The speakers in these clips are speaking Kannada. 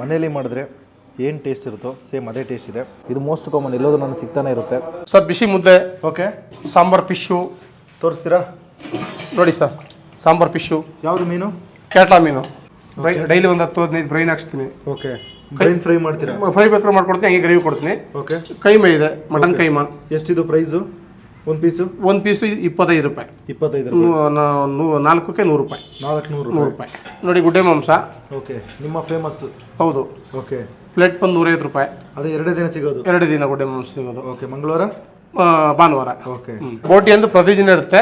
ಮನೇಲಿ ಮಾಡಿದ್ರೆ ಏನು ಟೇಸ್ಟ್ ಇರುತ್ತೋ ಸೇಮ್ ಅದೇ ಟೇಸ್ಟ್ ಇದೆ. ಇದು ಮೋಸ್ಟ್ ಕಾಮನ್ ಎಲ್ಲೋದು ನನಗೆ ಸಿಗ್ತಾನೆ ಇರುತ್ತೆ. ಸರ್ ಬಿಸಿ ಮುದ್ದೆ ಓಕೆ ಸಾಂಬಾರ್ ಫಿಶ್ಶು ತೋರಿಸ್ತೀರಾ? ನೋಡಿ ಸರ್ ಸಾಂಬಾರ್ ಫಿಶ್ಶು ಯಾವುದು ಮೀನು? ಕ್ಯಾಟ್ಲಾ ಮೀನು. ಡೈಲಿ ಒಂದು ಹತ್ತು ಹದಿನೈದು ಬ್ರೈನ್ ಹಾಕ್ಸ್ತೀನಿ. ಓಕೆ ಬ್ರೈನ್ ಫ್ರೈ ಮಾಡ್ತೀರಾ? ಫ್ರೈ ಬೇಕಾದ್ರೆ ಮಾಡ್ಕೊಡ್ತೀನಿ ಹಂಗೆ ಗ್ರೇವಿ ಕೊಡ್ತೀನಿ. ಓಕೆ ಕೈಮ ಇದೆ ಮಟನ್ ಕೈಮಾ. ಎಷ್ಟಿದು ಪ್ರೈಸು ಒಂದು ಪೀಸು ಒಂದು ಪೀಸು ಇಪ್ಪತ್ತೈದು ರೂಪಾಯಿ. ಇಪ್ಪತ್ತೈದು ನಾಲ್ಕಕ್ಕೆ ನೂರು ರೂಪಾಯಿ. ನಾಲ್ಕು ನೂರು ನೂರು ರೂಪಾಯಿ. ನೋಡಿ ಗುಡ್ಡೆ ಮಾಂಸ. ಓಕೆ. ನಿಮ್ಮ ಫೇಮಸ್ ಹೌದು. ಓಕೆ. ಪ್ಲೇಟ್ ಬಂದು ನೂರೈವತ್ತು ರೂಪಾಯಿ. ಅದೇ ಎರಡೇ ದಿನ ಸಿಗೋದು? ಎರಡು ದಿನ ಗುಡ್ಡೆ ಮಾಂಸ ಸಿಗೋದು. ಓಕೆ ಮಂಗಳವಾರ? ಭಾನುವಾರ. ಓಕೆ. ಬೋಟಿ ಅಂದ್ರೆ ಪ್ರತಿದಿನ ಇರುತ್ತೆ.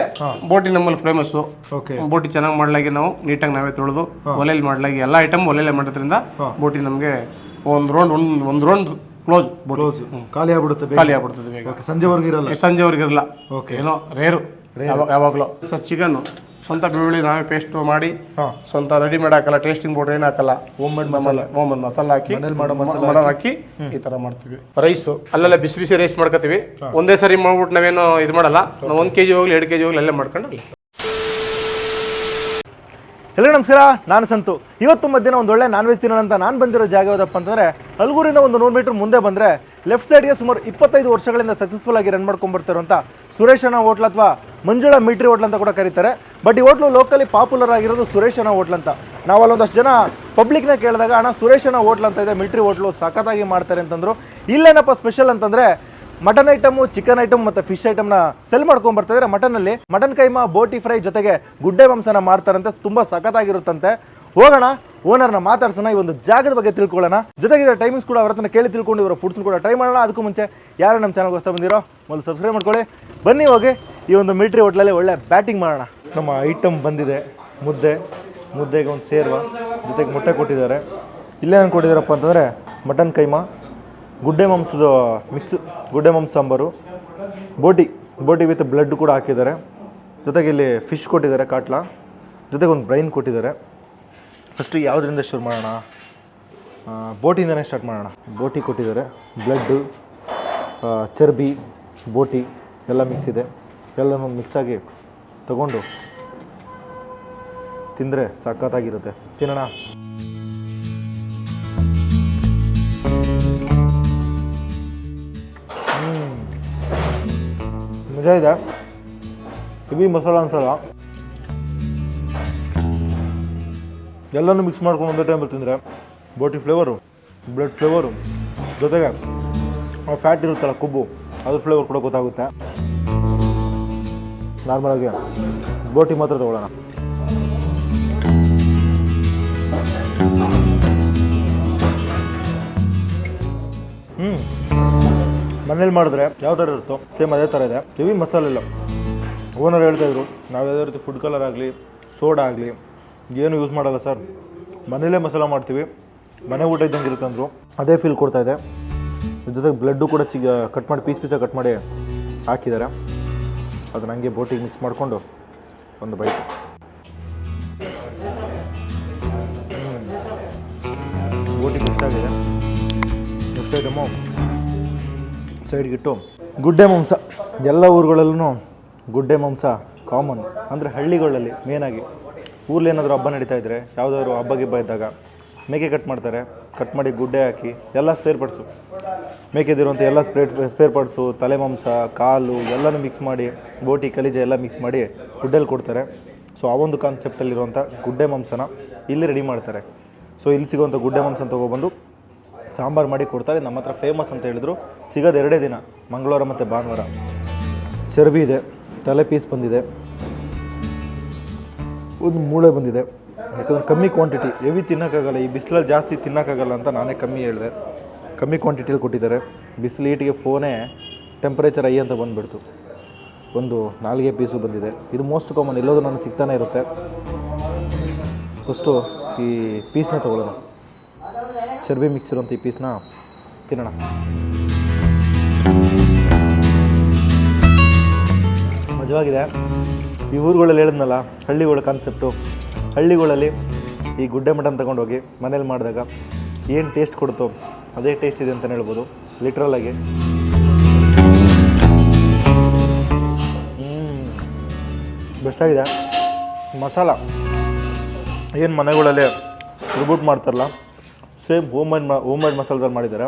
ಬೋಟಿ ನಮ್ಮಲ್ಲಿ ಫೇಮಸ್ಸು ಓಕೆ. ಬೋಟಿ ಚೆನ್ನಾಗಿ ಮಾಡ್ಲಾಗಿ ನಾವು ನೀಟಾಗಿ ನಾವೇ ತೊಳೆದು ಒಲೆಯಲ್ಲಿ ಮಾಡ್ಲಾಗಿ ಎಲ್ಲ ಐಟಮ್ ಒಲೆಯಲ್ಲೇ ಮಾಡೋದ್ರಿಂದ ಬೋಟಿ ನಮಗೆ ಒಂದು ರೌಂಡ್ ಒಂದು ಒಂದು ರೌಂಡ್ ಕ್ಲೋಸ್ ಕ್ಲೋಸ್ ಖಾಲಿ ಆಗ್ಬಿಡುತ್ತೆ ಬೇಗ? ಖಾಲಿ ಆಗ್ಬಿಡ್ತದೆ ಬೇಗ. ಸಂಜೆವರೆಗೂ ಇರಲ್ಲ? ಸಂಜೆವರೆಗೆ ಇರಲ್ಲ. ಓಕೆ. ಏನೋ ರೇರು. ಯಾವಾಗ ಯಾವಾಗಲೂ. ಸರ್ ಚಿಕನ್ ಸ್ವಂತ ಬೆಳ್ಳುಳ್ಳಿ ನಾವೇ ಪೇಸ್ಟ್ ಮಾಡಿ ಸ್ವಂತ ಸ್ವಂತ ರೆಡಿಮೇಡ್ ಹಾಕಲ್ಲ ಟೇಸ್ಟಿಂಗ್ ಪೌಡರ್ ಏನು ಹಾಕಲ್ಲ. Home made masala. Oman masala ಹಾಕಿ ಮನೇಲಿ ಮಾಡೋ ಮಸಾಲ ಮಸಾಲ ಹಾಕಿ. ಈ ತರ ಮಾಡ್ತೀವಿ. ರೈಸು ಅಲ್ಲೆಲ್ಲ ಬಿಸಿ ಬಿಸಿ ರೈಸ್ ಮಾಡ್ಕೋತೀವಿ. ಒಂದೇ ಸರಿ ಮಾಡ್ಬಿಟ್ಟು ನಾವೇನು ಇದು ಮಾಡಲ್ಲ. ನಾವು ಒಂದು ಕೆಜಿ ಹೋಗ್ಲಿ ಎರಡು ಕೆಜಿ ಹೋಗ್ಲಿ ಅಲ್ಲೇ ಮಾಡ್ಕೊಂಡು ಅಲ್ಲಿ ಎಲ್ಲರೂ ನಮಸ್ಕಾರ, ನಾನು ಸಂತು. ಇವತ್ತು ಮಧ್ಯಾಹ್ನ ಒಂದು ಒಳ್ಳೆ ನಾನ್ ವೆಜ್ ತಿನ್ನೋಣ ಅಂತ ನಾನು ಬಂದಿರೋ ಜಾಗ ಯಾವುದಪ್ಪ ಅಂತಂದರೆ ಹಲಗೂರಿಂದ ಒಂದು ನೂರು ಮೀಟರ್ ಮುಂದೆ ಬಂದರೆ ಲೆಫ್ಟ್ ಸೈಡ್ಗೆ ಸುಮಾರು ಇಪ್ಪತ್ತೈದು ವರ್ಷಗಳಿಂದ ಸಕ್ಸಸ್ಫುಲ್ ಆಗಿ ರನ್ ಮಾಡ್ಕೊಂಡ್ಬರ್ತಿರೋಂಥ ಸುರೇಶನ ಹೋಟ್ಲ್ ಅಥವಾ ಮಂಜುಳಾ ಮಿಲ್ಟ್ರಿ ಹೋಟ್ಲ್ ಅಂತ ಕೂಡ ಕರೀತಾರೆ. ಬಟ್ ಈ ಹೋಟ್ಲು ಲೋಕಲಿ ಪಾಪ್ಯುಲರ್ ಆಗಿರೋದು ಸುರೇಶನ ಹೋಟ್ಲ್ ಅಂತ. ನಾವು ಅಲ್ಲೊಂದಷ್ಟು ಜನ ಪಬ್ಲಿಕ್ನ ಕೇಳಿದಾಗ, ಅಣ್ಣ ಸುರೇಶನ ಹೋಟ್ಲ್ ಅಂತ ಇದೆ ಮಿಲ್ಟ್ರಿ ಹೋಟ್ಲು ಸಖತ್ತಾಗಿ ಮಾಡ್ತಾರೆ ಅಂತಂದರು. ಇಲ್ಲೇನಪ್ಪ ಸ್ಪೆಷಲ್ ಅಂತಂದರೆ ಮಟನ್ ಐಟಮು, ಚಿಕನ್ ಐಟಮ್ ಮತ್ತು ಫಿಶ್ ಐಟಮ್ನ ಸೆಲ್ ಮಾಡ್ಕೊಂಡ್ ಬರ್ತಾ ಇದ್ದಾರೆ ಮಟನಲ್ಲಿ ಮಟನ್ ಕೈಮಾ ಬೋಟಿ ಫ್ರೈ ಜೊತೆಗೆ ಗುಡ್ಡೆ ಮಾಂಸನ ಮಾಡ್ತಾರಂತೆ. ತುಂಬ ಸಖತ್ತಾಗಿರುತ್ತಂತೆ. ಹೋಗೋಣ ಓನರ್ನ ಮಾತಾಡ್ಸೋಣ, ಈ ಒಂದು ಜಾಗದ ಬಗ್ಗೆ ತಿಳ್ಕೊಳ್ಳೋಣ. ಜೊತೆಗೆ ಟೈಮಿಂಗ್ಸ್ ಕೂಡ ಅವ್ರ ಹತ್ರ ಕೇಳಿ ತಿಳ್ಕೊಂಡು ಇವರ ಫುಡ್ಸ್ ಕೂಡ ಟ್ರೈ ಮಾಡೋಣ. ಅದಕ್ಕೂ ಮುಂಚೆ ಯಾರು ನಮ್ಮ ಚಾನಲ್ ಹೊಸ ಬಂದಿರೋ ಮೊದಲು ಸಬ್ಸ್ಕ್ರೈಬ್ ಮಾಡ್ಕೊಳ್ಳಿ. ಬನ್ನಿ ಹೋಗಿ, ಈ ಒಂದು ಮಿಲ್ಟ್ರಿ ಹೋಟ್ಲಲ್ಲಿ ಒಳ್ಳೆ ಬ್ಯಾಟಿಂಗ್ ಮಾಡೋಣ. ನಮ್ಮ ಐಟಮ್ ಬಂದಿದೆ, ಮುದ್ದೆ. ಮುದ್ದೆಗೆ ಒಂದು ಸೇರ್ವ. ಜೊತೆಗೆ ಮೊಟ್ಟೆ ಕೊಟ್ಟಿದ್ದಾರೆ. ಇಲ್ಲೇನು ಕೊಟ್ಟಿದ್ದಾರಪ್ಪ ಅಂತಂದರೆ ಮಟನ್ ಕೈಮಾ. ಗುಡ್ಡೆ ಮಾಂಸದ ಮಿಕ್ಸ್ ಗುಡ್ಡೆ ಮಾಂಸ ಸಾಂಬಾರು. ಬೋಟಿ ಬೋಟಿ ವಿತ್ ಬ್ಲಡ್ ಕೂಡ ಹಾಕಿದ್ದಾರೆ. ಜೊತೆಗೆ ಇಲ್ಲಿ ಫಿಶ್ ಕೊಟ್ಟಿದ್ದಾರೆ ಕಾಟ್ಲಾ. ಜೊತೆಗೆ ಒಂದು ಬ್ರೈನ್ ಕೊಟ್ಟಿದ್ದಾರೆ. ಫಸ್ಟು ಯಾವುದರಿಂದ ಶುರು ಮಾಡೋಣ? ಬೋಟಿಯಿಂದನೇ ಸ್ಟಾರ್ಟ್ ಮಾಡೋಣ. ಬೋಟಿ ಕೊಟ್ಟಿದ್ದಾರೆ. ಬ್ಲಡ್ಡು ಚರ್ಬಿ, ಬೋಟಿ ಎಲ್ಲ ಮಿಕ್ಸ್ ಇದೆ. ಎಲ್ಲನೂ ಮಿಕ್ಸ್ ಆಗಿ ತಗೊಂಡು ತಿಂದರೆ ಸಖತ್ತಾಗಿರುತ್ತೆ ತಿನ್ನೋಣ. ನಿಜ ಇದೆ ಹೆವಿ ಮಸಾಲ ಅನ್ಸಲ್ಲ ಎಲ್ಲನೂ ಮಿಕ್ಸ್ ಮಾಡ್ಕೊಂಡು ಒಂದೇ ಟೈಮಲ್ಲಿ ತಿಂದರೆ ಬೋಟಿ ಫ್ಲೇವರು ಬ್ಲಡ್ ಫ್ಲೇವರು ಜೊತೆಗೆ ಆ ಫ್ಯಾಟ್ ಇರುತ್ತಲ್ಲ ಕೊಬ್ಬು, ಅದ್ರ ಫ್ಲೇವರ್ ಕೂಡ ಗೊತ್ತಾಗುತ್ತೆ. ನಾರ್ಮಲಾಗಿ ಬೋಟಿ ಮಾತ್ರ ತಗೊಳ್ಳೋಣ. ಹ್ಞೂ ಮನೇಲಿ ಮಾಡಿದ್ರೆ ಯಾವ ಥರ ಇರುತ್ತೋ ಸೇಮ್ ಅದೇ ಥರ ಇದೆ. ಹೆವಿ ಮಸಾಲೆ ಇಲ್ಲ ಓನರ್ ಹೇಳ್ತಾ ಇದ್ರು, ನಾವು ಯಾವುದೇ ರೀತಿ ಫುಡ್ ಕಲರ್ ಆಗಲಿ ಸೋಡಾ ಆಗಲಿ, ಏನು ಯೂಸ್ ಮಾಡಲ್ಲ ಸರ್ ಮನೇಲೇ ಮಸಾಲೆ ಮಾಡ್ತೀವಿ. ಮನೆ ಊಟ ಇದ್ದಂಗೆ ಇರುತ್ತೆ ಅಂದರು. ಅದೇ ಫೀಲ್ ಕೊಡ್ತಾ ಇದೆ. ಜೊತೆಗೆ ಬ್ಲಡ್ಡು ಕೂಡ ಚಿಗ ಕಟ್ ಮಾಡಿ ಪೀಸ್ ಪೀಸಾಗಿ ಕಟ್ ಮಾಡಿ ಹಾಕಿದ್ದಾರೆ ಅದನ್ನ ಹಂಗೆ ಬೋಟಿಗೆ ಮಿಕ್ಸ್ ಮಾಡಿಕೊಂಡು ಒಂದು ಬೈಟ್ ಬೋಟಿಗೆ ಇಷ್ಟ ಆಗಿದೆ. ನೆಕ್ಸ್ಟ್ ಐಟಮು ಸೈಡ್ಗಿಟ್ಟು ಗುಡ್ಡೆ ಮಾಂಸ, ಎಲ್ಲ ಊರುಗಳಲ್ಲೂ ಗುಡ್ಡೆ ಮಾಂಸ ಕಾಮನ್ ಅಂದರೆ ಹಳ್ಳಿಗಳಲ್ಲಿ ಮೇನಾಗಿ ಊರಲ್ಲಿ ಏನಾದರೂ ಹಬ್ಬ ನಡೀತಾ ಇದ್ದರೆ ಯಾವುದಾದ್ರು ಹಬ್ಬ ಗಿಬ್ಬ ಇದ್ದಾಗ ಮೇಕೆ ಕಟ್ ಮಾಡ್ತಾರೆ. ಕಟ್ ಮಾಡಿ ಗುಡ್ಡೆ ಹಾಕಿ ಎಲ್ಲ ಸ್ಪೇರ್ ಪಾರ್ಟ್ಸು ಮೇಕೆದಿರುವಂಥ ಎಲ್ಲ ಸ್ಪೇರ್ ಸ್ಪೇರ್ ಪಾರ್ಟ್ಸು ತಲೆ ಮಾಂಸ, ಕಾಲು ಎಲ್ಲನೂ ಮಿಕ್ಸ್ ಮಾಡಿ, ಬೋಟಿ, ಕಲಿಜೆ ಎಲ್ಲ ಮಿಕ್ಸ್ ಮಾಡಿ ಗುಡ್ಡೆಲ್ಲಿ ಕೊಡ್ತಾರೆ. ಸೊ ಆ ಒಂದು ಕಾನ್ಸೆಪ್ಟಲ್ಲಿರುವಂಥ ಗುಡ್ಡೆ ಮಾಂಸನ ಇಲ್ಲಿ ರೆಡಿ ಮಾಡ್ತಾರೆ. ಸೊ ಇಲ್ಲಿ ಸಿಗುವಂಥ ಗುಡ್ಡೆ ಮಾಂಸನ ತೊಗೊಬಂದು ಸಾಂಬಾರು ಮಾಡಿ ಕೊಡ್ತಾರೆ. ನಮ್ಮ ಹತ್ರ ಫೇಮಸ್ ಅಂತ ಹೇಳಿದ್ರು. ಸಿಗೋದು ಎರಡೇ ದಿನ, ಮಂಗಳವಾರ ಮತ್ತು ಭಾನುವಾರ. ಚರ್ಬಿ ಇದೆ, ತಲೆ ಪೀಸ್ ಬಂದಿದೆ. ಒಂದು ಮೂಳೆ ಬಂದಿದೆ. ಯಾಕಂದ್ರೆ ಕಮ್ಮಿ ಕ್ವಾಂಟಿಟಿ ಹೆವಿ ತಿನ್ನೋಕ್ಕಾಗಲ್ಲ, ಈ ಬಿಸಿಲಲ್ಲಿ ಜಾಸ್ತಿ ತಿನ್ನೋಕ್ಕಾಗಲ್ಲ ಅಂತ ನಾನೇ ಕಮ್ಮಿ ಹೇಳಿದೆ. ಕಮ್ಮಿ ಕ್ವಾಂಟಿಟಿಯಲ್ಲಿ ಕೊಟ್ಟಿದ್ದಾರೆ. ಬಿಸಿಲು ಈಟಿಗೆ ಫೋನೇ ಟೆಂಪ್ರೇಚರ್ ಐ ಅಂತ ಬಂದುಬಿಡ್ತು. ಒಂದು ನಾಲ್ಗೆ ಪೀಸು ಬಂದಿದೆ. ಇದು ಮೋಸ್ಟ್ ಕಾಮನ್ ಎಲ್ಲೋದು ನನಗೆ ಸಿಗ್ತಾನೆ ಇರುತ್ತೆ. ಫಸ್ಟು ಈ ಪೀಸ್ನ ತೊಗೊಳ್ಳೋಣ. ಚರ್ಬಿ ಮಿಕ್ಸ್ ಇರುವಂಥ ಈ ಪೀಸ್ನ ತಿನ್ನೋಣ ಮಜವಾಗಿದೆ ಈ ಊರುಗಳಲ್ಲಿ ಹೇಳಿದ್ನಲ್ಲ, ಹಳ್ಳಿಗಳ ಕಾನ್ಸೆಪ್ಟು ಹಳ್ಳಿಗಳಲ್ಲಿ ಈ ಗುಡ್ಡೆ ಮಟನ್ ತಗೊಂಡೋಗಿ ಮನೇಲಿ ಮಾಡಿದಾಗ ಏನು ಟೇಸ್ಟ್ ಕೊಡುತ್ತೋ ಅದೇ ಟೇಸ್ಟ್ ಇದೆ ಅಂತಲೇ ಹೇಳ್ಬೋದು. ಲಿಟ್ರಲಾಗಿ ಬೆಸ್ಟಾಗಿದೆ ಮಸಾಲ. ಏನು ಮನೆಗಳಲ್ಲಿ ರಿಬೂಟ್ ಮಾಡ್ತಾರಲ್ಲ ಸೇಮ್ ಹೋಮ್ ಮೇಡ್ ಮಾ ಮಾಡಿದ್ದಾರೆ.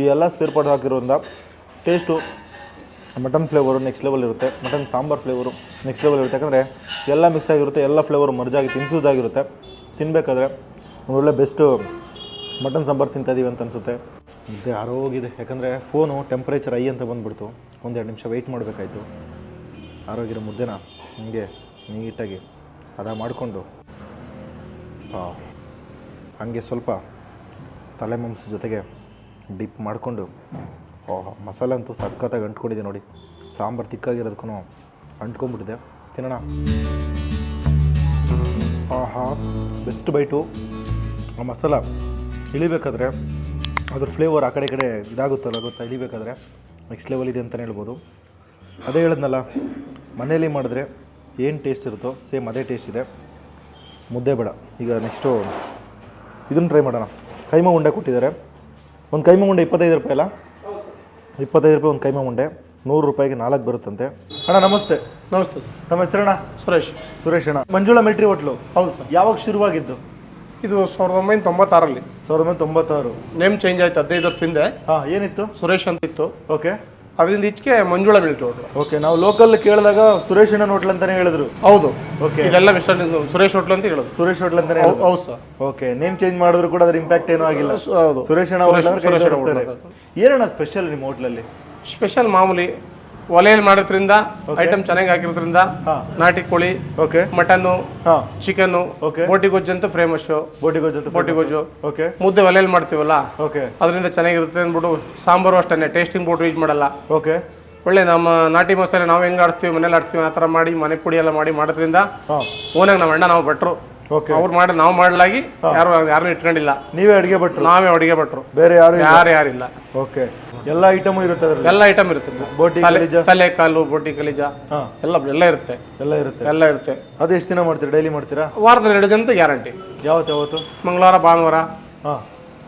ಈ ಎಲ್ಲ ಸ್ಪೇರ್ ಪಾರ್ಟ್ ಹಾಕಿರೋದ್ರಿಂದ taste mutton flavour next level ಇರುತ್ತೆ. Mutton sambar flavour next level ಇರುತ್ತೆ. ಯಾಕಂದರೆ ಎಲ್ಲ ಮಿಕ್ಸ್ ಆಗಿರುತ್ತೆ, ಎಲ್ಲ ಫ್ಲೇವರು ಮರ್ಜಾಗಿ ಇನ್ಫ್ಯೂಸ್ ಆಗಿರುತ್ತೆ. ತಿನ್ನಬೇಕಾದ್ರೆ ಒಳ್ಳೆ ಬೆಸ್ಟು ಮಟನ್ ಸಾಂಬಾರು ತಿಂತಾಯಿದ್ದೀವಿ ಅಂತ ಅನಿಸುತ್ತೆ. ಮತ್ತು ಆರೋಗಿದೆ ಯಾಕಂದರೆ ಫೋನು ಟೆಂಪ್ರೇಚರ್ ಐ ಅಂತ ಬಂದುಬಿಡ್ತು. ಒಂದೆರಡು ನಿಮಿಷ ವೆಯ್ಟ್ ಮಾಡಬೇಕಾಯಿತು. ಆರೋಗ್ಯದ ಮುದ್ದೆನ ಹೀಗೆ ನೀಟಾಗಿ ಅದ ಮಾಡಿಕೊಂಡು. ಹಾಂ ಹಾಗೆ ಸ್ವಲ್ಪ ತಲೆ ಮಾಂಸ ಜೊತೆಗೆ ಡಿಪ್ ಮಾಡಿಕೊಂಡು, ಓಹ್ ಮಸಾಲೆ ಅಂತೂ ಸಖತ್ತಾಗಿ ಅಂಟ್ಕೊಂಡಿದೆ ನೋಡಿ. ಸಾಂಬಾರು ತಿಕ್ಕಾಗಿರೋದಕ್ಕೂ ಅಂಟ್ಕೊಂಡ್ಬಿಟ್ಟಿದೆ. ತಿನ್ನೋಣ. ಆಹಾ ಬೆಸ್ಟ್ ಬೈಟು ಆ ಮಸಾಲ ಇಳಿಬೇಕಾದ್ರೆ ಅದ್ರ ಫ್ಲೇವರ್ ಆ ಕಡೆ ಕಡೆ ಇದಾಗುತ್ತಲ್ಲ ಗೊತ್ತಾ? ಇಳಿಬೇಕಾದ್ರೆ ನೆಕ್ಸ್ಟ್ ಲೆವೆಲ್ ಇದೆ ಅಂತಲೇ ಹೇಳ್ಬೋದು. ಅದೇ ಹೇಳಿದ್ನಲ್ಲ ಮನೇಲಿ ಮಾಡಿದ್ರೆ ಏನು ಟೇಸ್ಟ್ ಇರುತ್ತೋ ಸೇಮ್ ಅದೇ ಟೇಸ್ಟ್ ಇದೆ. ಮುದ್ದೆ ಬೇಡ. ಈಗ ನೆಕ್ಸ್ಟು ಇದನ್ನು ಟ್ರೈ ಮಾಡೋಣ. ಕೈಮಾ ಉಂಡೆ ಕೊಟ್ಟಿದ್ದಾರೆ. ಒಂದು ಕೈಮ ಉಂಡೆ ಇಪ್ಪತ್ತೈದು ರೂಪಾಯಿ ಅಲ್ಲ? ಇಪ್ಪತ್ತೈದು ರೂಪಾಯಿ ಒಂದು ಕೈಮ ಉಂಡೆ. ನೂರು ರೂಪಾಯಿಗೆ ನಾಲ್ಕು ಬರುತ್ತಂತೆ. ಅಣ್ಣ ನಮಸ್ತೆ. ನಮಸ್ತೆ ಸರ್. ತಮ್ಮ ಹೆಸರಣ್ಣ? ಸುರೇಶ್. ಸುರೇಶ್ ಅಣ್ಣ. Manjula military hotel? ಹೌದು ಸರ್. ಯಾವಾಗ ಶುರುವಾಗಿದ್ದು? ಇದು ಸಾವಿರದ ಒಂಬೈನೂರ ತೊಂಬತ್ತಾರಲ್ಲಿ. ಸಾವಿರದ ಒಂಬೈನೂರ ತೊಂಬತ್ತಾರು. ನೇಮ್ ಚೇಂಜ್ ಆಯ್ತು ಹದಿನೈದು ವರ್ಷ ಹಿಂದೆ ಹಾಂ ಏನಿತ್ತು? ಸುರೇಶ್ ಅಂತಿತ್ತು. ಓಕೆ. ಅದರಿಂದ ಈಚೆಗೆ ಮಂಜುಳ ಮಿಲ್ಟ್ರಿ ಹೋಟ್ಲು ಓಕೆ ನಾವು ಲೋಕಲ್ ಕೇಳಿದಾಗ ಸುರೇಶ್ ಅಣ್ಣ ಹೋಟ್ಲ್ ಅಂತಾನೆ ಹೇಳಿದ್ರು. ಹೌದು. ಓಕೆ ಇದೆಲ್ಲ ಮಿಸ್ಟರ್ ಸುರೇಶ್ ಹೋಟ್ಲ್ ಅಂತ ಹೇಳೋದು. ಸುರೇಶ್ ಹೋಟ್ಲ್ ಅಂತಾನೆ ಹೇಳಿದ್ರು. ಹೌದು ಸರ್ ಓಕೆ ನೇಮ್ ಚೇಂಜ್ ಮಾಡಿದ್ರು ಕೂಡ ಅದ್ರ ಇಂಪ್ಯಾಕ್ಟ್ ಏನೂ ಆಗಿಲ್ಲ. ಹೌದು. ಸುರೇಶ್ ಅಣ್ಣ ಹೋಟ್ಲ್ ಅಂದ್ರೆ ಏನಣ್ಣ ಸ್ಪೆಷಲ್ ನಿಮ್ಮ ಹೋಟ್ಲಲ್ಲಿ ಸ್ಪೆಷಲ್ ಮಾಮೂಲಿ ಒಲೆಯಲ್ಲಿ ಮಾಡೋದ್ರಿಂದ ಐಟಮ್ ಚೆನ್ನಾಗಿ ಹಾಕಿರೋದ್ರಿಂದ. ನಾಟಿ ಕೋಳಿ ಓಕೆ ಮಟನ್ನು Okay. ಬೋಟಿ ಗೊಜ್ಜು ಅಂತ ಫೇಮಸ್ ಬೋಟಿ ಗೊಜ್ಜು ಬೋಟಿ ಗೊಜ್ಜು. ಓಕೆ ಮುದ್ದೆ ಒಲೆಯಲ್ಲಿ ಮಾಡ್ತೀವಲ್ಲ? ಓಕೆ ಅದರಿಂದ ಚೆನ್ನಾಗಿರುತ್ತೆ ಅಂದ್ಬಿಟ್ಟು ಸಾಂಬಾರು ಅಷ್ಟೇ ಟೇಸ್ಟಿಂಗ್ ಬೋಟ್ ಯೂಸ್ ಮಾಡಲ್ಲ. ಓಕೆ ಒಳ್ಳೆ ನಮ್ಮ ನಾಟಿ ಮಸಾಲೆ ನಾವು ಹೆಂಗೆ ಆಡಿಸ್ತೀವಿ ಮನೇಲಿ ಆಡಿಸ್ತೀವಿ ಆ ಥರ ಮಾಡಿ ಮನೆ ಪುಡಿ ಎಲ್ಲ ಮಾಡಿ ಮಾಡೋದ್ರಿಂದ ಓನಾಗಿ ನಮ್ಮ ಅಣ್ಣ ನಾವು ಭಟ್ರು. ಅವ್ರು ಮಾಡಿ ನಾವು ಮಾಡಲಾಗಿ ಯಾರು ಯಾರನ್ನೂ ಇಟ್ಕೊಂಡಿಲ್ಲ. ನೀವೇ ಅಡಿಗೆ ಭಟ್ರು? ನಾವೇ ಅಡಿಗೆ ಭಟ್ರು. ಬೇರೆ ಯಾರು ಯಾರು ಯಾರಿಲ್ಲ. ಓಕೆ ಎಲ್ಲ ಐಟಮ್ ಇರುತ್ತೆ ಅದ್ರಲ್ಲಿ? ಎಲ್ಲ ಐಟಮ್ ಇರುತ್ತೆ ಸರ್. ಬೋಟಿ ಕಲಿಜ? ತಲೆ ಕಾಲು ಬೋಟಿ ಕಲಿಜ. ಹಾಂ. ಎಲ್ಲ ಎಲ್ಲ ಇರುತ್ತೆ. ಎಲ್ಲ ಇರುತ್ತೆ? ಎಲ್ಲ ಇರುತ್ತೆ. ಅದು ಎಷ್ಟು ದಿನ ಮಾಡ್ತೀರಾ? ಡೈಲಿ ಮಾಡ್ತೀರಾ? ವಾರದಲ್ಲಿ ಎರಡು ದಿನ ಗ್ಯಾರಂಟಿ. ಯಾವತ್ತು ಯಾವತ್ತು? ಮಂಗಳವಾರ ಭಾನುವಾರ. ಹಾಂ.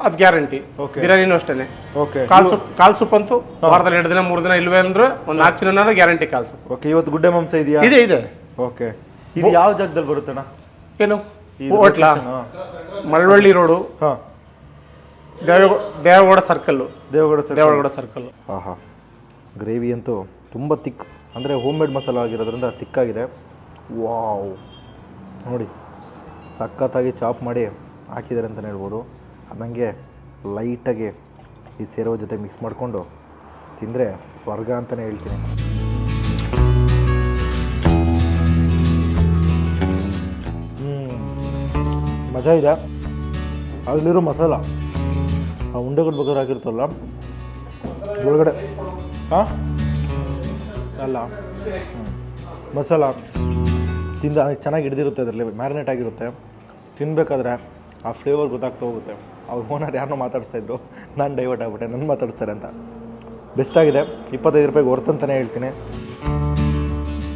ಅದು ಗ್ಯಾರಂಟಿ. ಓಕೆ ಬಿರಿಯಾನಿನೂ ಅಷ್ಟೇ ಓಕೆ ಕಾಲ್ ಸೂಪ್ ಕಾಲ್ ಸೂಪ್ ಅಂತೂ ವಾರದಲ್ಲಿ ಎರಡು ದಿನ ಮೂರು ದಿನ ಇಲ್ವೇ ಅಂದ್ರೆ ಒಂದು ನಾಲ್ಕು ದಿನ ಗ್ಯಾರಂಟಿ ಕಾಲ್ ಸೂಪ್. ಓಕೆ ಇವತ್ತು ಗುಡ್ಡೆ ಮಾಂಸ ಇದೆಯಾ? ಇದೆ ಇದೆ. ಓಕೆ ಇದು ಯಾವ ಜಾಗದಲ್ಲಿ ಬರುತ್ತಣ್ಣ? ಏನು? ಹೋಟ್ಲಾ? ಮಳವಳ್ಳಿ ರೋಡು. ಹಾಂ. Circle Devegowda circle. Devegowda sir Devegowda circle ಆಹಾ. ಗ್ರೇವಿ ಅಂತೂ ತುಂಬ ತಿಕ್ ಅಂದರೆ ಹೋಮ್ ಮೇಡ್ ಮಸಾಲ ಆಗಿರೋದ್ರಿಂದ ತಿಕ್ಕಾಗಿದೆ. ವಾವ್. ನೋಡಿ ಸಖತ್ತಾಗಿ ಚಾಪ್ ಮಾಡಿ ಹಾಕಿದ್ದಾರೆ ಅಂತಲೇ ಹೇಳ್ಬೋದು. ಅದಂಗೆ ಲೈಟಾಗಿ ಈ ಸೇರೋ ಜೊತೆ ಮಿಕ್ಸ್ ಮಾಡಿಕೊಂಡು ತಿಂದರೆ ಸ್ವರ್ಗ ಅಂತಲೇ ಹೇಳ್ತೀನಿ. ಮಜಾ ಇದೆ. ಅದರಲ್ಲಿರೋ ಮಸಾಲ, ಆ ಉಂಡೆಗಳು ಬೇಕಾದ್ರೆ ಹಾಕಿರ್ತಲ್ಲ ಒಳಗಡೆ ಹಾಂ ಅಲ್ಲ. ಮಸಾಲ ತಿಂದ ಚೆನ್ನಾಗಿ ಹಿಡಿದಿರುತ್ತೆ ಅದರಲ್ಲಿ, ಮ್ಯಾರಿನೇಟ್ ಆಗಿರುತ್ತೆ. ತಿನ್ನಬೇಕಾದ್ರೆ ಆ ಫ್ಲೇವರ್ ಗೊತ್ತಾಗ್ತಾ ಹೋಗುತ್ತೆ. ಅವ್ರ ಓನರ್ ಯಾರನ್ನೋ ಮಾತಾಡ್ತಾ ಇದ್ರು, ನಾನು ಡೈವರ್ಟ್ ಆಗ್ಬಿಟ್ಟೆ ನನ್ನ ಮಾತಾಡ್ತಾರೆ ಅಂತ. ಬೆಸ್ಟ್ ಆಗಿದೆ. ಇಪ್ಪತ್ತೈದು ರೂಪಾಯಿಗೆ ವರ್ತ್ ಅಂತಲೇ ಹೇಳ್ತೀನಿ.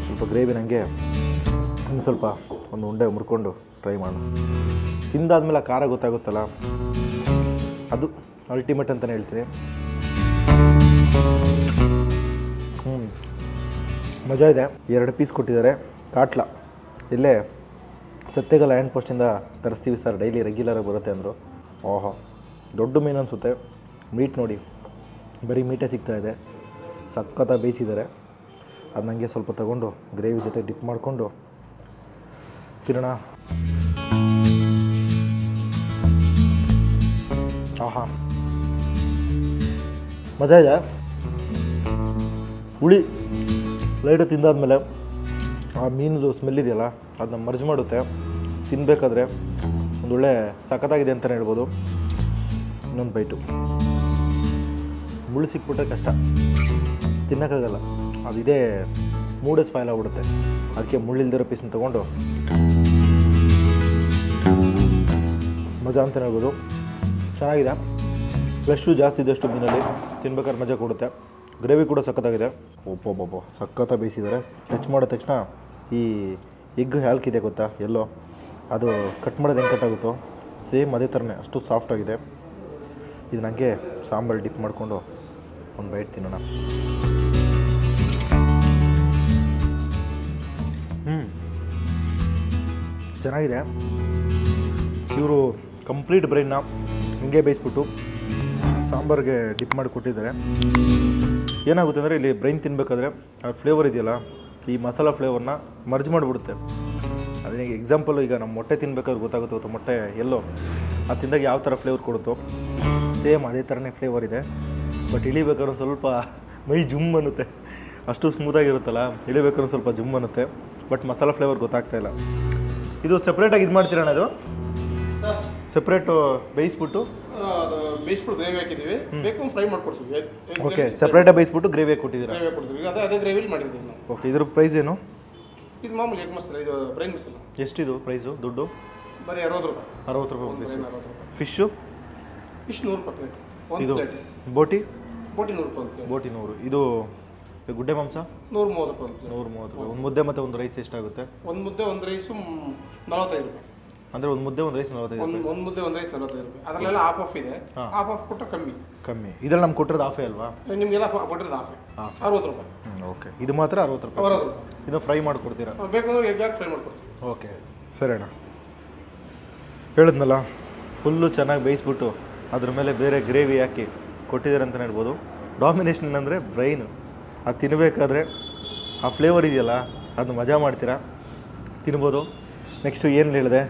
ಸ್ವಲ್ಪ ಗ್ರೇವಿ ನನಗೆ ಇನ್ನು ಸ್ವಲ್ಪ ಒಂದು ಉಂಡೆ ಮುರ್ಕೊಂಡು ಟ್ರೈ ಮಾಡೋಣ. ತಿಂದಾದ್ಮೇಲೆ ಆ ಖಾರ ಗೊತ್ತಾಗುತ್ತಲ್ಲ? ಅದು ಅಲ್ಟಿಮೇಟ್ ಅಂತಲೇ ಹೇಳ್ತೀನಿ. ಹ್ಞೂ ಮಜಾ ಇದೆ. ಎರಡು ಪೀಸ್ ಕೊಟ್ಟಿದ್ದಾರೆ. ಕಾಟ್ಲ. ಇಲ್ಲೇ ಸತ್ಯಗಲ ಆ್ಯಂಡ್ ಪೋಸ್ಟಿಂದ ತರಿಸ್ತೀವಿ ಸರ್ ಡೈಲಿ ರೆಗ್ಯುಲರಾಗಿ ಬರುತ್ತೆ ಅಂದರು. ಓಹೋ. ದೊಡ್ಡ ಮೀನು ಅನಿಸುತ್ತೆ. ಮೀಟ್ ನೋಡಿ. ಬರೀ ಮೀಟೇ ಸಿಗ್ತಾ ಇದೆ. ಸಖತ್ತಾಗಿ ಬೇಯಿಸಿದ್ದಾರೆ. ಅದು ನನಗೆ ಸ್ವಲ್ಪ ತಗೊಂಡು ಗ್ರೇವಿ ಜೊತೆ ಡಿಪ್ ಮಾಡಿಕೊಂಡು ತಿನ್ನೋಣ. ಆಹಾ ಮಜಾ ಇದೆ. ಹುಳಿ, ಲೈಟು ತಿಂದಾದ್ಮೇಲೆ ಆ ಮೀನದು ಸ್ಮೆಲ್ ಇದೆಯಲ್ಲ ಅದನ್ನ ಮರ್ಜ್ ಮಾಡುತ್ತೆ. ತಿನ್ನಬೇಕಾದ್ರೆ ಒಂದೊಳ್ಳೆ ಸಖತ್ತಾಗಿದೆ ಅಂತಲೇ ಹೇಳ್ಬೋದು. ಇನ್ನೊಂದು ಬೈಟು ಮುಳ್ಳು ಸಿಕ್ಬಿಟ್ರೆ ಕಷ್ಟ. ತಿನ್ನೋಕ್ಕಾಗಲ್ಲ. ಅದು ಇದೇ ಮೂಡೇ ಸ್ಪಾಯ್ಲ್ ಆಗ್ಬಿಡುತ್ತೆ. ಅದಕ್ಕೆ ಮುಳ್ಳಿಲ್ದಿರೋ ಪೀಸ್ನ ತೊಗೊಂಡು ಮಜಾ ಅಂತಲೇ ಹೇಳ್ಬೋದು. ಚೆನ್ನಾಗಿದೆ. ಫ್ಲೆಶು ಜಾಸ್ತಿ ಇದೆ ಅಷ್ಟು ಮೀನಲ್ಲಿ ತಿನ್ಬೇಕಾದ್ರೆ ಮಜಾ ಕೊಡುತ್ತೆ. ಗ್ರೇವಿ ಕೂಡ ಸಖತ್ತಾಗಿದೆ. ಒಬ್ಬೊಬ್ಬೊಬ್ಬ ಸಖತ್ತಾಗಿ ಬೇಯಿಸಿದ್ದಾರೆ. ಟಚ್ ಮಾಡಿದ ತಕ್ಷಣ ಈ ಎಗ್ ಹ್ಯಾಲ್ಕಿದೆ ಗೊತ್ತಾ? ಎಲ್ಲೋ ಅದು ಕಟ್ ಮಾಡೋದು ಹೆಂಗೆ ಕಟ್ ಆಗುತ್ತೋ? ಸೇಮ್ ಅದೇ ಥರನೇ ಅಷ್ಟು ಸಾಫ್ಟ್ ಆಗಿದೆ. ಇದು ನನಗೆ ಸಾಂಬಾರು ಡಿಪ್ ಮಾಡಿಕೊಂಡು ಒಂದು ಬೈಟ್ ತಿನ್ನೋಣ. ಹ್ಞೂ ಚೆನ್ನಾಗಿದೆ. ಇವರು ಕಂಪ್ಲೀಟ್ ಬ್ರೈನ್ನ ಹಿಂಗೆ ಬೇಯಿಸ್ಬಿಟ್ಟು ಸಾಂಬಾರಿಗೆ ಡಿಪ್ ಮಾಡಿ ಕೊಟ್ಟಿದ್ದಾರೆ. ಏನಾಗುತ್ತೆ ಅಂದರೆ ಇಲ್ಲಿ ಬ್ರೈನ್ ತಿನ್ನಬೇಕಾದ್ರೆ ಆ ಫ್ಲೇವರ್ ಇದೆಯಲ್ಲ, ಈ ಮಸಾಲ ಫ್ಲೇವರ್ನ ಮರ್ಜ್ ಮಾಡಿಬಿಡುತ್ತೆ. ಅದೇ ಎಕ್ಸಾಂಪಲ್ ಈಗ ನಮ್ಮ ಮೊಟ್ಟೆ ತಿನ್ಬೇಕಾದ್ರೆ ಗೊತ್ತಾಗುತ್ತೆ ಅಥವಾ ಮೊಟ್ಟೆ ಎಲ್ಲೋ. ಅದು ತಿಂದಾಗ ಯಾವ ಥರ ಫ್ಲೇವರ್ ಕೊಡುತ್ತೋ, ಸೇಮ್ ಅದೇ ಥರನೇ ಫ್ಲೇವರ್ ಇದೆ. ಬಟ್ ಇಳಿಬೇಕಾದ್ರೆ ಸ್ವಲ್ಪ ಮೈ ಜುಮ್ ಅನ್ನುತ್ತೆ. ಅಷ್ಟು ಸ್ಮೂತಾಗಿರುತ್ತಲ್ಲ ಇಳಿಬೇಕಾದ್ರೆ ಸ್ವಲ್ಪ ಜುಮ್ ಅನ್ನುತ್ತೆ. ಬಟ್ ಮಸಾಲ ಫ್ಲೇವರ್ ಗೊತ್ತಾಗ್ತಾ ಇಲ್ಲ. ಇದು ಸಪ್ರೇಟಾಗಿ ಇದು ಮಾಡ್ತೀರಣ್ಣ ಇದು? ಸಪ್ರೇಟು ಬೇಯಿಸ್ಬಿಟ್ಟು? ಅದು ಬೇಯಿಸ್ಬಿಟ್ಟು ಗ್ರೇವಿ ಹಾಕಿದ್ದೀವಿ. ಬೇಕು ಫ್ರೈ ಮಾಡ್ಕೊಡ್ತೀವಿ. ಓಕೆ ಸಪ್ರೇಟಾಗಿ ಬೇಯಿಸ್ಬಿಟ್ಟು ಗ್ರೇವಿ ಕೊಟ್ಟಿದ್ದೀರಾ? ಗ್ರೇವಿ ಕೊಡ್ತೀವಿ. ಅದೇ ಅದೇ ಗ್ರೇವಿಲಿ ಮಾಡಿದ್ದೀವಿ ನಾವು. ಓಕೆ ಇದ್ರ ಪ್ರೈಸ್ ಏನು? ಇದು ಮಾಮೂಲಿ ಎಗ್ ಮಸಾಲೆ ಇದು ಬ್ರೈನ್ ಮಸಾಲೆ. ಎಷ್ಟಿದು ಪ್ರೈಸು ದುಡ್ಡು? ಬರೀ ಅರವತ್ತು ರೂಪಾಯಿ. ಅರವತ್ತು ರೂಪಾಯಿ ಒಂದು ಪೀಸು ಅರವತ್ತು ರೂಪಾಯಿ. ಫಿಶ್ಶು ಫಿಶ್ ನೂರು ರೂಪಾಯಿ ಪ್ಲೇಟ್ ಒಂದು ಇದು ಪ್ಲೇಟ್ ಬೋಟಿ? ಬೋಟಿ ನೂರು ರೂಪಾಯಿ ಒಂದು ಪ್ಲೇಟ್ ಬೋಟಿ ನೂರು. ಇದು ಗುಡ್ಡೆ ಮಾಂಸ? ನೂರು ಮೂವತ್ತು ರೂಪಾಯಿ ಒಂದು ಪ್ಲೇಟ್ ನೂರು ಮೂವತ್ತು ರೂಪಾಯಿ. ಒಂದು ಮುದ್ದೆ ಮತ್ತು ಒಂದು ರೈಸ್ ಎಷ್ಟಾಗುತ್ತೆ? ಒಂದು ಮುದ್ದೆ ಒಂದು ರೈಸು ನಲವತ್ತೈದು ರೂಪಾಯಿ. ಅಂದರೆ ಒಂದು ಮುದ್ದೆ ಒಂದು ರೈಸ್ ನಲವತ್ತೈದು ಒಂದು ಒಂದು ಮುದ್ದೆ ಒಂದು ರೈಸ್ ನಲವತ್ತೈದು ರೂಪಾಯಿ. ಅದರಲ್ಲೆಲ್ಲ ಹಾಫ್ ಆಫ್ ಇದೆ. ಹಾ. ಹಾಫ್ ಆಫ್ ಕೊಟ್ಟರೆ ಕಮ್ಮಿ. ಕಮ್ಮಿ. ಇದ್ರಲ್ಲಿ ನಮ್ಗೆ ಕೊಟ್ಟಿರೋದು ಆಫೇ ಅಲ್ವಾ? ನಿಮಗೆಲ್ಲ ಕೊಟ್ಟಿರೋದು Half. ಅರವತ್ತು ರೂಪಾಯಿ. ಹ್ಞೂ ಓಕೆ ಇದು ಮಾತ್ರ ಅರವತ್ತು ರೂಪಾಯಿ. ಅರವತ್ತು ರೂಪಾಯಿ. ಇದು ಫ್ರೈ ಮಾಡಿಕೊಡ್ತೀರಾ? ಬೇಕಂದ್ರೆ ಎಗ್ ಹಾಕಿ ಫ್ರೈ ಮಾಡ್ಕೊಡ್ತೀವಿ ಓಕೆ ಸರಿ ಅಣ್ಣ. ಹೇಳಿದ್ನಲ್ಲ ಫುಲ್ಲು ಚೆನ್ನಾಗಿ ಬೇಯಿಸ್ಬಿಟ್ಟು ಅದ್ರ ಮೇಲೆ ಬೇರೆ ಗ್ರೇವಿ ಹಾಕಿ ಕೊಟ್ಟಿದ್ದಾರೆ ಅಂತಲೇ ಹೇಳ್ಬೋದು. ಡಾಮಿನೇಷನ್ ಅಂದರೆ ಬ್ರೈನ್ ಅದು ತಿನ್ನಬೇಕಾದ್ರೆ ಆ ಫ್ಲೇವರ್ ಇದೆಯಲ್ಲ ಅದನ್ನ ಮಜಾ ಮಾಡ್ತೀರಾ? ತಿನ್ಬೋದು. ನೆಕ್ಸ್ಟು ಏನು ಹೇಳಿದೆ?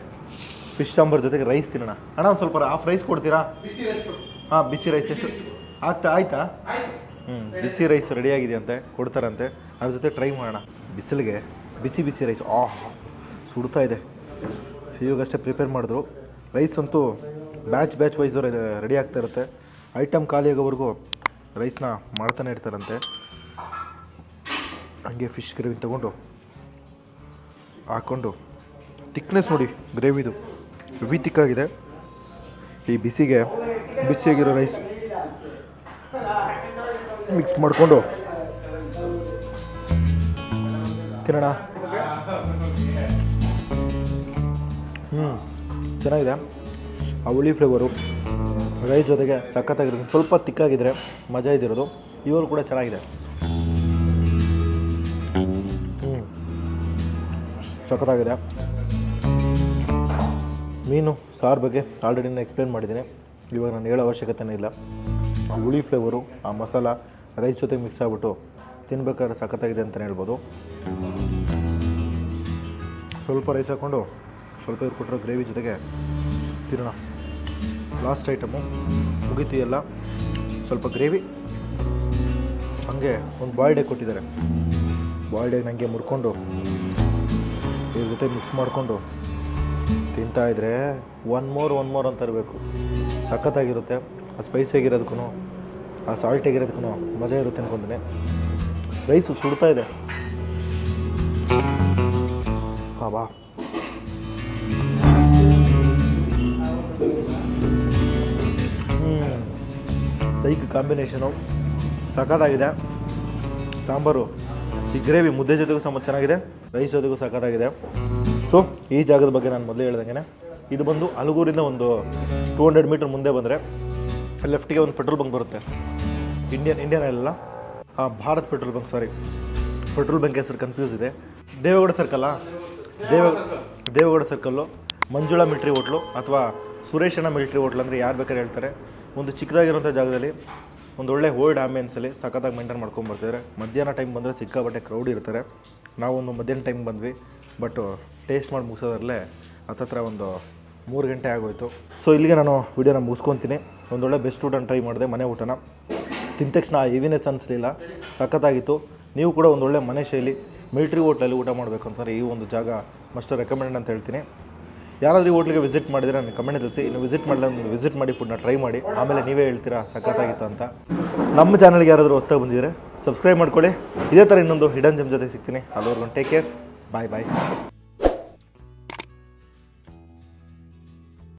ಫಿಶ್ ಸಾಂಬಾರ್ ಜೊತೆಗೆ ರೈಸ್ ತಿನ್ನೋಣ. ಅಣ್ಣ ಒಂದು ಸ್ವಲ್ಪ ಹಾಫ್ ರೈಸ್ ಕೊಡ್ತೀರಾ? ಹಾಂ ಬಿಸಿ ರೈಸ್ ಎಷ್ಟು? ಆಗ್ತಾ ಆಯ್ತಾ? ಹ್ಞೂ ಬಿಸಿ ರೈಸ್ ರೆಡಿಯಾಗಿದೆ ಅಂತೆ ಕೊಡ್ತಾರಂತೆ. ಅದ್ರ ಜೊತೆ ಟ್ರೈ ಮಾಡೋಣ. ಬಿಸಿಲಿಗೆ ಬಿಸಿ ಬಿಸಿ ರೈಸ್ ಆಹ್ ಸುಡ್ತಾ ಇದೆ. ಇವಾಗಷ್ಟೇ ಪ್ರಿಪೇರ್ ಮಾಡಿದ್ರು. ರೈಸ್ ಅಂತೂ ಬ್ಯಾಚ್ ಬ್ಯಾಚ್ ವೈಸ್ ರೆಡಿ ಆಗ್ತಾ ಇರುತ್ತೆ. ಐಟಮ್ ಖಾಲಿ ಆಗೋವರೆಗೂ ರೈಸ್ನ ಮಾಡ್ತಾನೆ ಇರ್ತಾರಂತೆ. ಹಂಗೆ ಫಿಶ್ ಗ್ರೇವಿ ತಗೊಂಡು ಹಾಕ್ಕೊಂಡು ತಿಕ್ನೆಸ್ ನೋಡಿ ಗ್ರೇವಿದು ಹೆವಿ ತಿಕ್ಕಾಗಿದೆ ಈ ಬಿಸಿಗೆ, ಬಿಸಿಯಾಗಿರೋ ರೈಸ್ ಮಿಕ್ಸ್ ಮಾಡಿಕೊಂಡು ತಿನ್ನೋಣ. ಹ್ಞೂ ಚೆನ್ನಾಗಿದೆ. ಆ ಹುಳಿ ಫ್ಲೇವರು ರೈಸ್ ಜೊತೆಗೆ ಸಖತ್ತಾಗಿರೋದು. ಸ್ವಲ್ಪ ತಿಕ್ಕಾಗಿದ್ದರೆ ಮಜಾ ಇದ್ದಿರೋದು. ಇವರು ಕೂಡ ಚೆನ್ನಾಗಿದೆ. ಹ್ಞೂ ಸಖತ್ತಾಗಿದೆ. ಮೀನು, ಸಾರು ಬಗ್ಗೆ ಆಲ್ರೆಡಿ ನಾನು ಎಕ್ಸ್ಪ್ಲೇನ್ ಮಾಡಿದ್ದೀನಿ. ಇವಾಗ ನಾನು ಹೇಳೋ ಅವಶ್ಯಕತೆನೇ ಇಲ್ಲ. ಆ ಹುಳಿ ಫ್ಲೇವರು ಆ ಮಸಾಲ ರೈಸ್ ಜೊತೆ ಮಿಕ್ಸ್ ಆಗಿಬಿಟ್ಟು ತಿನ್ಬೇಕಾದ್ರೆ ಸಖತ್ತಾಗಿದೆ ಅಂತಲೇ ಹೇಳ್ಬೋದು. ಸ್ವಲ್ಪ ರೈಸ್ ಹಾಕ್ಕೊಂಡು ಸ್ವಲ್ಪ ಇವ್ರು ಕೊಟ್ಟಿರೋ ಗ್ರೇವಿ ಜೊತೆಗೆ ತಿನ್ನೋಣ. ಲಾಸ್ಟ್ ಐಟಮು ಮುಗೀತು ಎಲ್ಲ. ಸ್ವಲ್ಪ ಗ್ರೇವಿ ಹಾಗೆ ಒಂದು ಬಾಯ್ಡ್ ಎಗ್ ಕೊಟ್ಟಿದ್ದಾರೆ. ಬಾಯ್ಡ್ ಎಗ್ ನನಗೆ ಮುರ್ಕೊಂಡು ಇದ್ರ ಜೊತೆ ಮಿಕ್ಸ್ ಮಾಡಿಕೊಂಡು ತಿಂತಾ ಇದ್ರೆ ಒನ್ ಮೋರ್ ಒನ್ ಮೋರ್ ಅಂತ ಇರಬೇಕು. ಸಖತ್ತಾಗಿರುತ್ತೆ. ಆ ಸ್ಪೈಸಿ ಆಗಿರೋದಕ್ಕೂ ಆ ಸಾಲ್ಟ್ ಆಗಿರೋದಕ್ಕೂ ಮಜಾ ಇರುತ್ತೆ ಅನ್ಕೊಂತೀನಿ ರೈಸು ಸುಡ್ತಾ ಇದೆ. ಬಾ ಸೈಕ್ ಕಾಂಬಿನೇಷನು ಸಖತ್ತಾಗಿದೆ. ಸಾಂಬಾರು, ಈ ಗ್ರೇವಿ ಮುದ್ದೆ ಜೊತೆಗೂ ಸಮ ಚೆನ್ನಾಗಿದೆ. ರೈಸ್ ಜೊತೆಗೂ ಸಖತ್ತಾಗಿದೆ. ಸೊ ಈ ಜಾಗದ ಬಗ್ಗೆ ನಾನು ಮೊದಲೇ ಹೇಳ್ದಂಗೆ ಇದು ಬಂದು ಅಲಗೂರಿಂದ ಒಂದು ಟೂ ಹಂಡ್ರೆಡ್ ಮೀಟರ್ ಮುಂದೆ ಬಂದರೆ ಲೆಫ್ಟಿಗೆ ಒಂದು ಪೆಟ್ರೋಲ್ ಬಂಕ್ ಬರುತ್ತೆ. ಇಂಡಿಯನ್ ಇಂಡಿಯನ್ ಅಲ್ಲ? ಹಾಂ Bharat petrol bunk sorry petrol bunk ಹೆಸರು ಕನ್ಫ್ಯೂಸ್ ಇದೆ. ದೇವೇಗೌಡ ಸರ್ಕಲ್ಲ ದೇವ, Devegowda circle Manjula military hotel ಅಥವಾ ಸುರೇಶಣ್ಣ ಮಿಲ್ಟ್ರಿ ಹೋಟ್ಲ್ ಅಂದರೆ ಯಾರು ಬೇಕಾದ್ರೆ ಹೇಳ್ತಾರೆ. ಒಂದು ಚಿಕ್ಕದಾಗಿರೋಂಥ ಜಾಗದಲ್ಲಿ ಒಂದು ಒಳ್ಳೆ ಓಲ್ಡ್ ಆಂಬಿಯನ್ಸಲ್ಲಿ ಸಖತ್ತಾಗಿ ಮೇಂಟೈನ್ ಮಾಡ್ಕೊಂಡು ಬರ್ತಿದ್ದಾರೆ ಮಧ್ಯಾಹ್ನ ಟೈಮ್ ಬಂದರೆ ಸಿಕ್ಕಾಪಟ್ಟೆ ಕ್ರೌಡ್ ಇರ್ತಾರೆ. ನಾವೊಂದು ಮಧ್ಯಾಹ್ನ ಟೈಮ್ ಬಂದ್ವಿ ಬಟ್ ಟೇಸ್ಟ್ ಮಾಡಿ ಮುಗಿಸೋದ್ರಲ್ಲೇ ಹತ್ತತ್ರ ಒಂದು ಮೂರು ಗಂಟೆ ಆಗೋಯ್ತು. ಸೊ ಇಲ್ಲಿಗೆ ನಾನು ವೀಡಿಯೋನ ಮುಗಿಸ್ಕೊತೀನಿ. ಒಂದೊಳ್ಳೆ ಬೆಸ್ಟ್ ಊಟನ ಟ್ರೈ ಮಾಡಿದೆ, ಮನೆ ಊಟನ. ತಿಂದ ತಕ್ಷಣ ಹೆವಿನೆಸ್ ಅನಿಸ್ಲಿಲ್ಲ. ಸಖತ್ತಾಗಿತ್ತು. ನೀವು ಕೂಡ ಒಂದೊಳ್ಳೆ ಮನೆ ಶೈಲಿ ಮಿಲ್ಟ್ರಿ ಹೋಟ್ಲಲ್ಲಿ ಊಟ ಮಾಡಬೇಕು ಅಂತಂದರೆ ಈ ಒಂದು ಜಾಗ ಮಸ್ಟ್ ರೆಕಮೆಂಡ್ ಅಂತ ಹೇಳ್ತೀನಿ. ಯಾರಾದರೂ ಈ ಹೋಟ್ಲಿಗೆ ವಿಸಿಟ್ ಮಾಡಿದರೆ ನನಗೆ ಕಮೆಂಟ್ ತಿಳಿಸಿ. ಇನ್ನು ವಿಸಿಟ್ ಮಾಡಲ್ಲ ವಿಸಿಟ್ ಮಾಡಿ ಫುಡ್ನ ಟ್ರೈ ಮಾಡಿ. ಆಮೇಲೆ ನೀವೇ ಹೇಳ್ತೀರಾ ಸಖತ್ತಾಗಿತ್ತು ಅಂತ. ನಮ್ಮ ಚಾನಲ್ಗೆ ಯಾರಾದರೂ ಹೊಸ್ದಾಗಿ ಬಂದಿದ್ದರೆ ಸಬ್ಸ್ಕ್ರೈಬ್ ಮಾಡ್ಕೊಳ್ಳಿ. ಇದೇ ಥರ ಇನ್ನೊಂದು ಹಿಡನ್ ಜಮ್ ಜೊತೆ ಸಿಗ್ತೀನಿ. ಅಲ್ಲಿವರೆಗೂ ಟೇಕ್ ಕೇರ್ ಬಾಯ್ ಬಾಯ್